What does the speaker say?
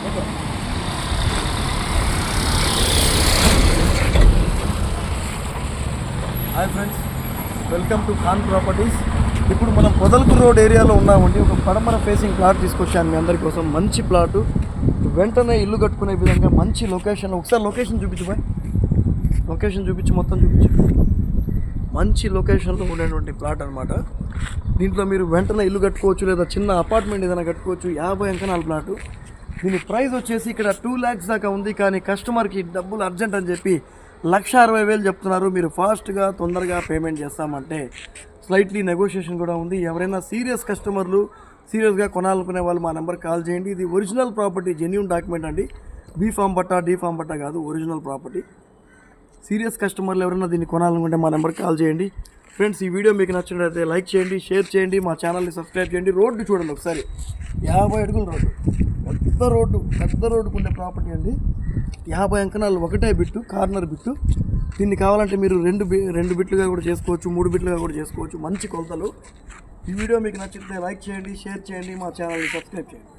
Hi friends welcome to Khan properties. ఇప్పుడు మనం పొదలకు రోడ్ ఏరియాలో ఉన్నామండి. ఒక పడమర ఫేసింగ్ ప్లాట్ తీసుకొచ్చాను మీ అందరి కోసం. మంచి ప్లాట్ వెంటనే ఇల్లు కట్టుకునే విధంగా మంచి లొకేషన్ ఒకసారి లొకేషన్ చూపించు బాయ్. లొకేషన్ చూపించి మొత్తం చూపించు. మంచి లొకేషన్లో ఉండేటువంటి ప్లాట్ అనమాట దీంట్లో మీరు వెంటనే ఇల్లు కట్టుకోవచ్చు లేదా చిన్న అపార్ట్మెంట్ ఏదైనా కట్టుకోవచ్చు. యాభై అంకనాల ప్లాటు దీని ప్రైస్ వచ్చేసి ఇక్కడ టూ ల్యాక్స్ దాకా ఉంది కానీ కస్టమర్కి డబ్బులు అర్జెంట్ అని చెప్పి లక్ష అరవై వేలు చెప్తున్నారు. మీరు ఫాస్ట్గా తొందరగా పేమెంట్ చేస్తామంటే స్లైట్లీ నెగోషియేషన్ కూడా ఉంది. ఎవరైనా సీరియస్ కస్టమర్లు సీరియస్గా కొనాలనుకునే వాళ్ళు మా నెంబర్ కాల్ చేయండి. ఇది ఒరిజినల్ ప్రాపర్టీ జెన్యున్ డాక్యుమెంట్ అండి. బీ ఫామ్ బట్టా డీ ఫామ్ బట్టా కాదు ఒరిజినల్ ప్రాపర్టీ సీరియస్ కస్టమర్లు ఎవరైనా దీన్ని కొనాలనుకుంటే మా నెంబర్ కాల్ చేయండి. ఫ్రెండ్స్ ఈ వీడియో మీకు నచ్చినట్లయితే లైక్ చేయండి షేర్ చేయండి మా ఛానల్ని సబ్స్క్రైబ్ చేయండి. రోడ్డు చూడండి ఒకసారి. యాభై అడుగుల రోడ్డు. పెద్ద రోడ్డు పెద్ద రోడ్డుకు ఉండే ప్రాపర్టీ అండి. యాభై అంకణాలు ఒకటే బిట్టు కార్నర్ బిట్టు. దీన్ని కావాలంటే మీరు రెండు బి రెండు బిట్లుగా కూడా చేసుకోవచ్చు మూడు బిట్లుగా కూడా చేసుకోవచ్చు. మంచి కొలతలు. ఈ వీడియో మీకు నచ్చితే లైక్ చేయండి షేర్ చేయండి మా ఛానల్ని సబ్స్క్రైబ్ చేయండి.